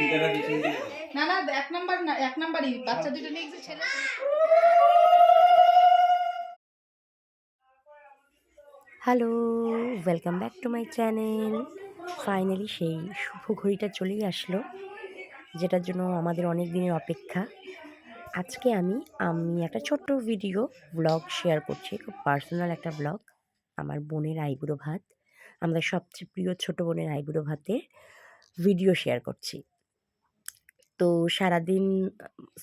ঠিকানা না না এক নাম্বার না এক নাম্বারই। বাচ্চা দুটো নিয়ে গেছে ছেলে hello welcome back to my channel finally সেই শুভ ঘড়িটা চলেই আসলো যেটার জন্য আমাদের অনেক দিনের অপেক্ষা। আজকে আমি আমি একটা ছোট্ট ভিডিও ব্লগ শেয়ার করছি খুব পার্সোনাল একটা ব্লগ আমার বোনের আইবুড়ো ভাত। আমাদের সবচেয়ে প্রিয় ছোট বোনের আইবুড়ো ভাতের ভিডিও শেয়ার করছি। তো সারাদিন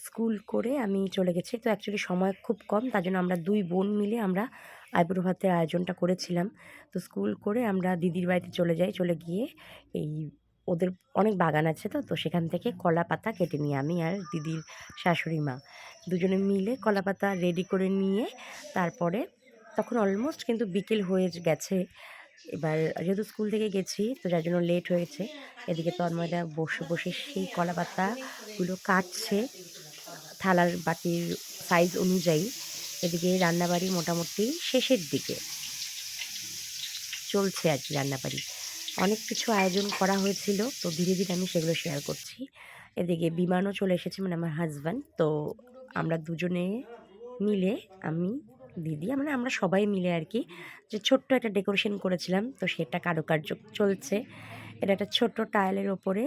স্কুল করে আমি চলে গেছি। তো অ্যাকচুয়ালি সময় খুব কম, তার জন্য আমরা দুই বোন মিলে আমরা আইবুড়ো ভাতের আয়োজনটা করেছিলাম। তো স্কুল করে আমরা দিদির বাড়িতে চলে যাই, চলে গিয়ে এই ওদের অনেক বাগান আছে তো তো সেখান থেকে কলা পাতা কেটে নিই আমি আর দিদির শাশুড়ি মা। দুজনে মিলে কলা পাতা রেডি করে নিয়ে তারপরে তখন অলমোস্ট কিন্তু বিকেল হয়ে গেছে। এবার যেহেতু স্কুল থেকে গেছি, তো যার জন্য লেট হয়েছে এদিকে তন্ময়দা বসে বসে সেই কলা পাতাগুলো কাটছে, থালার বাটির সাইজ অনুযায়ী। এদিকে রান্নাবাড়ি মোটামুটি শেষের দিকে। চলছে আর কি রান্নাবাড়ি। অনেক কিছু আয়োজন করা হয়েছিল, তো ধীরে ধীরে আমি সেগুলো শেয়ার করছি। এদিকে বিমানও চলে এসেছে মানে আমার হাজব্যান্ড তো আমরা দুজনে মিলে আমি দিদি। মানে আমরা সবাই মিলে আর কি যে ছোট্ট একটা ডেকোরেশন করেছিলাম তো সেটা কারুকার্য চলছে। এটা একটা ছোট্ট টাইলের ওপরে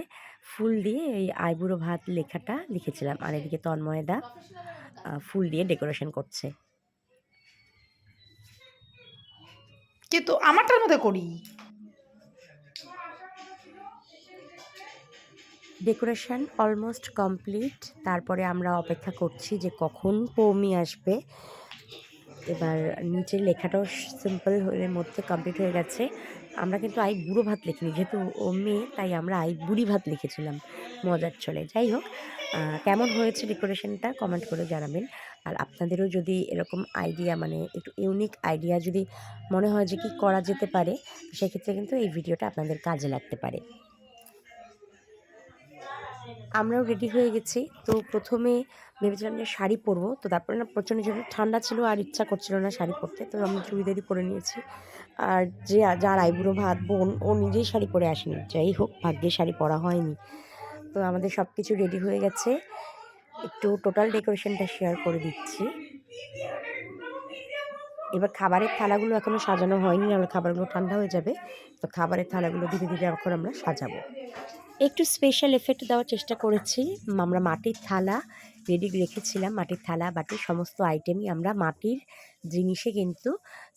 ফুল দিয়ে এই আইবুড়ো ভাত লেখাটা লিখেছিলাম। আর এদিকে তন্ময়দা ফুল দিয়ে ডেকোরেশন করছে। কিন্তু আমারটার মধ্যে করি। ডেকোরেশন অলমোস্ট কমপ্লিট তারপরে আমরা অপেক্ষা করছি যে কখন পৌমি আসবে। এবার নিচের লেখাটাও সিম্পল এর মধ্যে কমপ্লিট হয়ে গেছে। আমরা কিন্তু আই বুড়ো ভাত লিখিনি, যেহেতু ও মেয়ে, তাই আমরা আই বুড়ি ভাত লিখেছিলাম মজার চলে যাই হোক কেমন হয়েছে ডেকোরেশনটা কমেন্ট করে জানাবেন। আর আপনাদেরও যদি এরকম আইডিয়া মানে একটু ইউনিক আইডিয়া যদি মনে হয় যে কি করা যেতে পারে, সেক্ষেত্রে কিন্তু এই ভিডিওটা আপনাদের কাজে লাগতে পারে। আমরাও রেডি হয়ে গেছি। তো প্রথমে ভেবেছিলাম যে শাড়ি পরবো। তো তারপরে না প্রচণ্ড যেহেতু ঠান্ডা ছিল আর ইচ্ছা করছিল না শাড়ি পরতে। তো আমি চুড়িদারই পরে নিয়েছি। আর যে যার আইবুড়ো ভাত, বোন, ও নিজেই শাড়ি পরে আসেনি। যাই হোক, ভাগ্যে শাড়ি পরা হয়নি। তো আমাদের সব কিছু রেডি হয়ে গেছে। একটু টোটাল ডেকোরেশনটা শেয়ার করে দিচ্ছি। এবার খাবারের থালাগুলো এখনও সাজানো হয়নি, নাহলে খাবারগুলো ঠান্ডা হয়ে যাবে। তো খাবারের থালাগুলো ধীরে ধীরে এখন আমরা সাজাবো। একটু স্পেশাল এফেক্ট দেওয়ার চেষ্টা করেছি। আমরা মাটির থালা রেডি রেখেছিলাম, মাটির থালা বাটি সমস্ত আইটেমই আমরা মাটির জিনিসে কিন্তু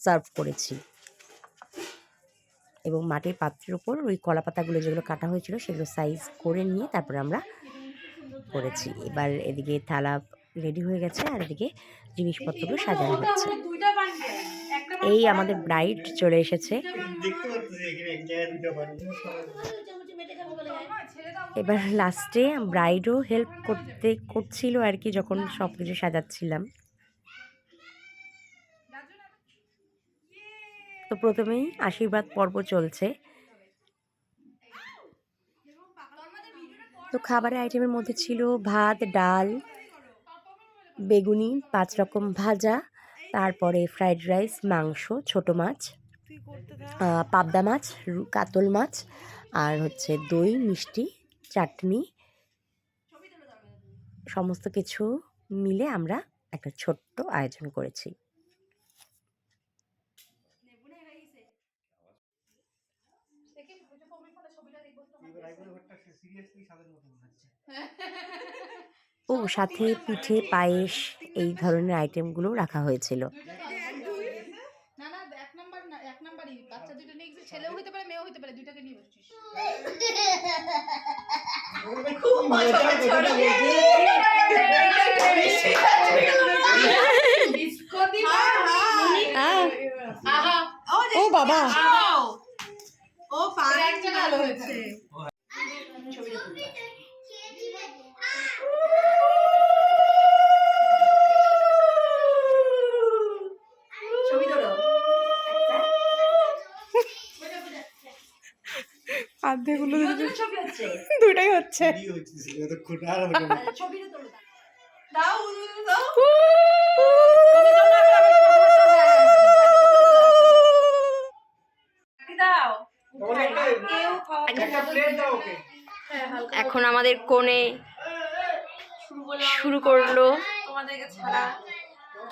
সার্ভ করেছি। এবং মাটির পাত্রের উপর ওই কলা পাতাগুলো যেগুলো কাটা হয়েছিল সেগুলো সাইজ করে নিয়ে তারপরে আমরা করেছি। এবার এদিকে থালা রেডি হয়ে গেছে আর এদিকে জিনিসপত্রগুলো সাজানো হচ্ছে। এই আমাদের ব্রাইড চলে এসেছে দেখতে পাচ্ছি এখানে এক জায়গায় দুটো বাড়ি এবার লাস্টে ব্রাইডও হেল্প করতে, করছিল আর কি যখন সব কিছু সাজাচ্ছিলাম। তো প্রথমেই আশীর্বাদ পর্ব চলছে। তো খাবারের আইটেমের মধ্যে ছিল ভাত, ডাল, বেগুনি, পাঁচ রকম ভাজা, তারপরে ফ্রাইড রাইস মাংস, ছোট মাছ পাবদা মাছ, কাতল মাছ, আর হচ্ছে দই, মিষ্টি চাটনি, সমস্ত কিছু মিলে আমরা একটা ছোট্ট আয়োজন করেছি। ও, সাথে পিঠে, পায়েস, এই ধরনের আইটেমগুলো রাখা হয়েছিল। বাচ্চা দুটো নিয়ে ছেলেও হতে পারে, মেয়েও হতে পারে নিয়ে বসছিস। ও বাবা। ও পাঁচটা আলো হয়েছে আর্ধেকগুলো দুটাই হচ্ছে কি হচ্ছে এতক্ষণ আর হবে না। দাও দাও দাও তোমার একটা একটা প্লেট দাও ওকে। হ্যাঁ হালকা এখন আমাদের কোণে শুরু করল। তোমাদেরকে ছাড়া।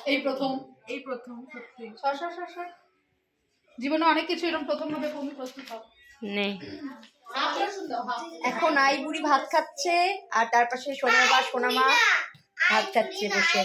এই প্রথম। এই প্রথম সত্যি। জীবনে অনেক কিছু এরকম প্রথম ভাবে তুমি প্রস্তুত হও। নে। হাফটা সুন্দর হাফ এখন আই বুড়ি ভাত খাচ্ছে, আর তার পাশে সোনা বা সোনামা ভাত খাচ্ছে বসে।